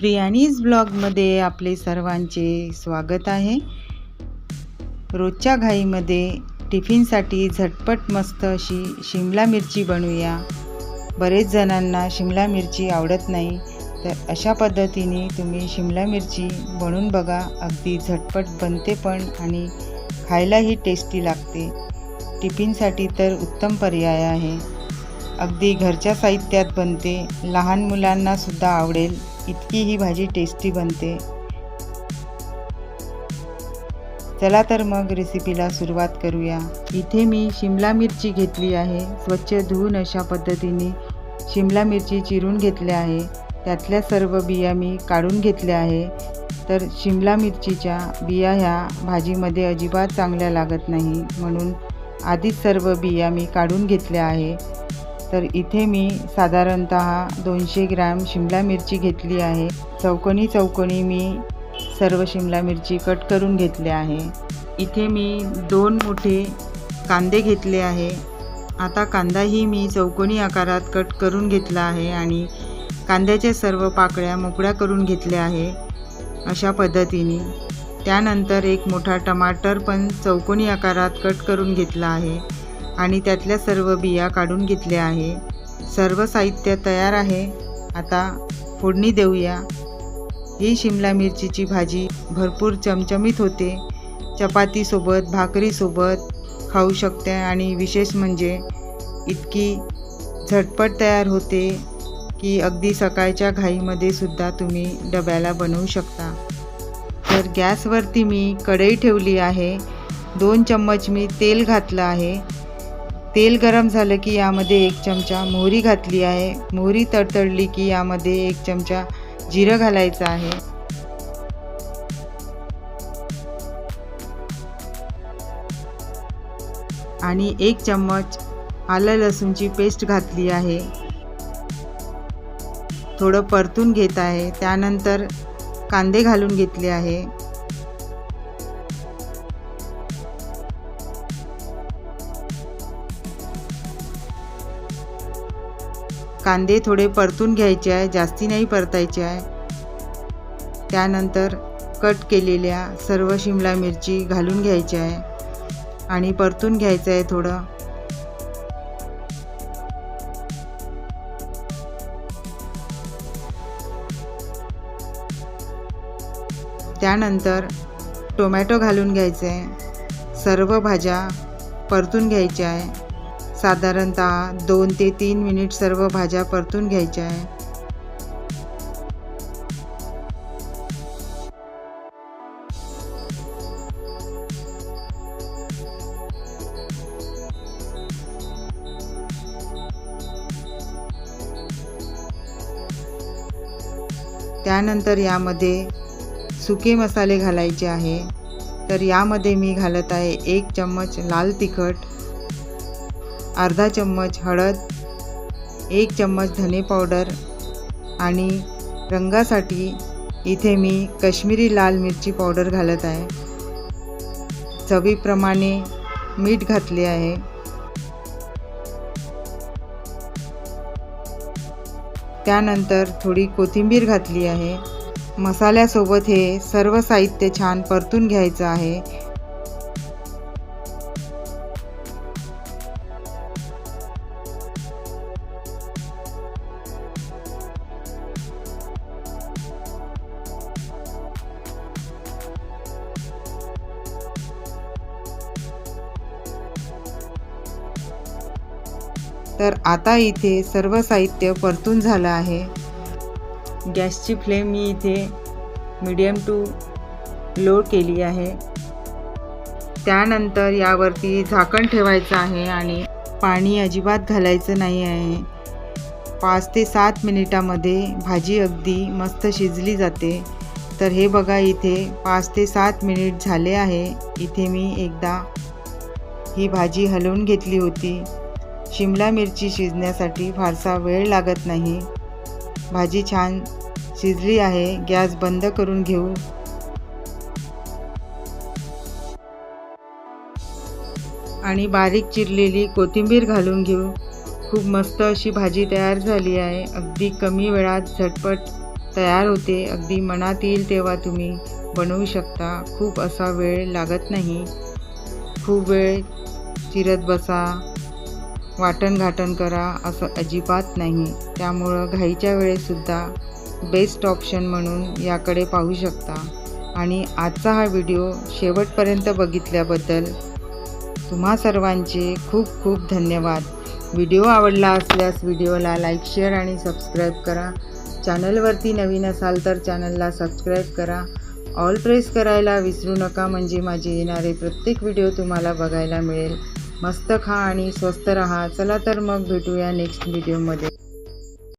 प्रियानीज ब्लॉगमध्ये आपले सर्वांचे स्वागत आहे. रोजच्या घाईमध्ये टिफिनसाठी झटपट मस्त अशी शिमला मिरची बनवूया. बरेच जणांना शिमला मिरची आवडत नाही. तर अशा पद्धतीने तुम्ही शिमला मिरची बनवून बघा. अगदी झटपट बनते पण आणि खायलाही टेस्टी लागते. टिफिनसाठी तर उत्तम पर्याय आहे. अगदी घरच्या साहित्यात बनते. लहान मुलांनासुद्धा आवडेल. इतकी ही भाजी टेस्टी बनते. चला तर मग रेसिपीला सुरुवात करूया. इथे मी शिमला मिरची घेतली आहे. स्वच्छ धुवून अशा पद्धतीने शिमला मिरची चिरून घेतल्या आहे. त्यातल्या सर्व बिया मी काढून घेतल्या आहे. तर शिमला मिरचीच्या बिया ह्या भाजीमध्ये अजिबात चांगल्या लागत नाही. म्हणून आधीच सर्व बिया मी काढून घेतल्या आहे. तर इथे मी साधारणत दोनशे ग्रॅम शिमला मिरची घेतली आहे. चौकोनी चौकोनी मी सर्व शिमला मिरची कट करून घेतली आहे. इथे मी दोन मोठे कांदे घेतले आहे. आता कांदाही मी चौकोनी आकारात कट करून घेतला आहे आणि कांद्याच्या सर्व पाकळ्या मोकळ्या करून घेतल्या आहे अशा पद्धतीने. त्यानंतर एक मोठा टमाटर पण चौकोनी आकारात कट करून घेतला आहे. आणि त्यातल्या सर्व बिया काढून घेतल्या आहे. सर्व साहित्य तयार आहे. आता फोडणी देऊया. ही शिमला मिरचीची भाजी भरपूर चमचमीत होते. चपातीसोबत भाकरीसोबत खाऊ शकते आणि विशेष म्हणजे इतकी झटपट तयार होते की अगदी सकाळच्या घाईमध्ये सुद्धा तुम्ही डब्याला बनवू शकता. तर गॅसवरती मी कढई ठेवली आहे. दोन चम्मच मी तेल घातलं आहे. तेल गरम झालं की यामध्ये एक चमचा मोहरी घातली आहे. मोहरी तडतडली की यामध्ये एक चमचा जिरं घालायचं आहे. आणि एक चम्मच आलं लसूणची पेस्ट घातली आहे. थोडं परतून घेत आहे. त्यानंतर कांदे घालून घेतले आहे. कांदे थोडे परतून घ्यायचे आहे जास्ती नाही परतायचे आहे. त्यानंतर कट केलेल्या सर्व शिमला मिरची घालून घ्यायची आहे आणि परतून घ्यायचं आहे थोडं. त्यानंतर टोमॅटो घालून घ्यायचं आहे. सर्व भाज्या परतून घ्यायच्या आहे. साधारणतः दोन ते तीन मिनिट सर्व भाज्या परतून घ्यायच्या आहे त्यानंतर यामध्ये सुके मसाले घालायचे आहे. तर यामध्ये मी घालत आहे एक चम्मच लाल तिखट. अर्धा चम्मच हळद एक चम्मच धने पावडर आणि रंगासाठी इथे मी कश्मीरी लाल मिरची पावडर घालत आहे. चवीप्रमाणे मीठ घातले आहे. त्यानंतर थोडी कोथिंबीर घातली आहे. मसाल्यासोबत हे सर्व साहित्य छान परतून घ्यायचं आहे. तर आता इथे सर्व साहित्य परतून झालं आहे. गॅसची फ्लेम मी इथे मीडियम टू लो केली आहे. त्यानंतर यावरती झाकण ठेवायचं आहे आणि पाणी अजिबात घालायचं नाही आहे. पाच ते सात मिनिटामध्ये भाजी अगदी मस्त शिजली जाते. तर हे बघा इथे पाच ते सात मिनिट झाले आहे. इथे मी एकदा ही भाजी हलवून घेतली होती. शिमला मिरची शिजण्यासाठी फारसा वेळ लागत नाही. भाजी छान शिजली आहे गॅस बंद करून घेऊ. आणि बारीक चिरलेली कोथिंबीर घालून घेऊ. खूप मस्त अशी भाजी तयार झाली आहे. अगदी कमी वेळात झटपट तयार होते. अगदी मनात येईल तेव्हा तुम्ही बनवू शकता. खूप असा वेळ लागत नाही. खूप वेळ चिरत बसा. वाटण घाटण करा असं अजिबात नाही. त्यामुळं घाईच्या वेळेसुद्धा बेस्ट ऑप्शन म्हणून याकडे पाहू शकता. आणि आजचा हा व्हिडिओ शेवटपर्यंत बघितल्याबद्दल तुम्हा सर्वांचे खूप खूप धन्यवाद. व्हिडिओ आवडला असल्यास व्हिडिओला लाईक शेअर आणि सबस्क्राईब करा. चॅनलवरती नवीन असाल तर चॅनलला सबस्क्राईब करा. ऑल प्रेस करायला विसरू नका म्हणजे माझे येणारे प्रत्येक व्हिडिओ तुम्हाला बघायला मिळेल. मस्त खा आणि स्वस्त रहा. चला तर मग भेटूया नेक्स्ट व्हिडिओमध्ये